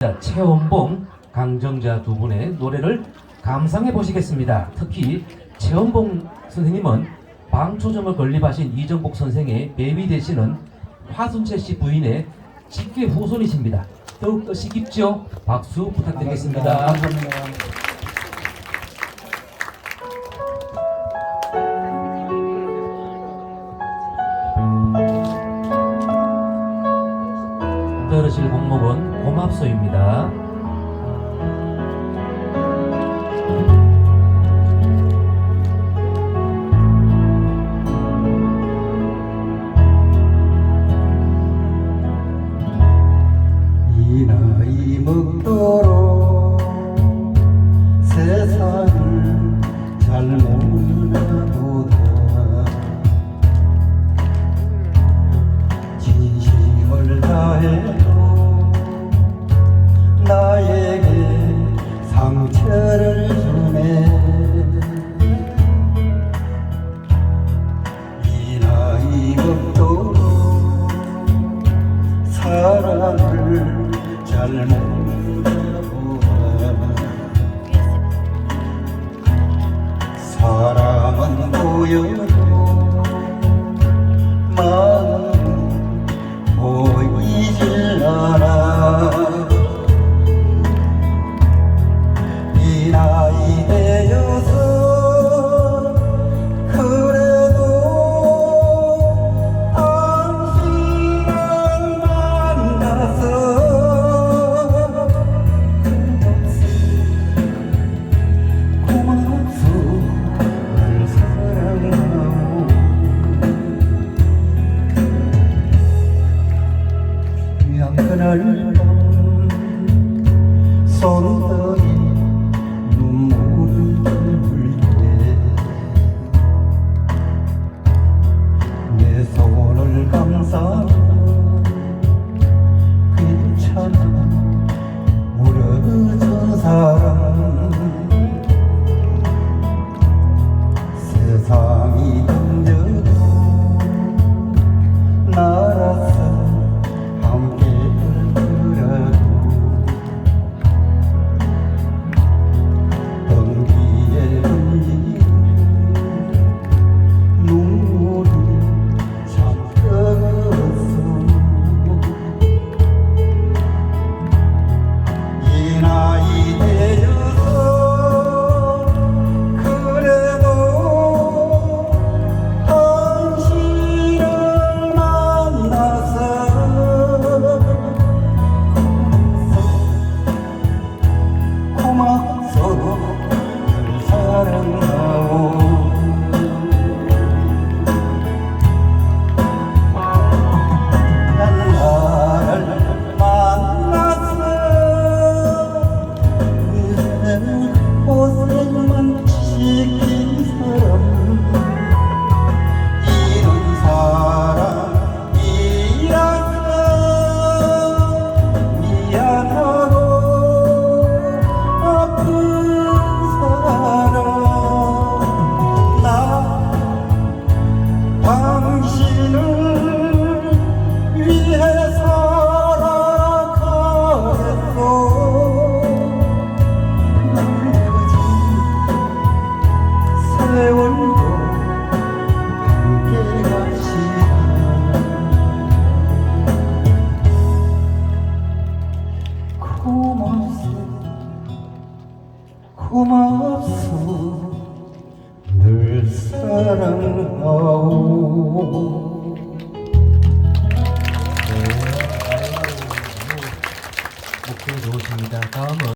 자, 최원봉, 강정자 두 분의 노래를 감상해 보시겠습니다. 특히 최원봉 선생님은 방초점을 건립하신 이정복 선생의 배위 되시는 화순채 씨 부인의 직계 후손이십니다. 더욱 뜻이 깊죠? 박수 부탁드리겠습니다. 감사합니다. 들으실 곡목은 고맙소입니다. 먹도록 세상을 잘모 사랑을 잘 모르보아. 사람은 보여 손더위 눈물을 흘게 내 손을 감싸 괜찮아 무너진 사람 사랑하 고맙소. 고맙소. 늘 사랑하오. 목소리 좋으십니다. 다음은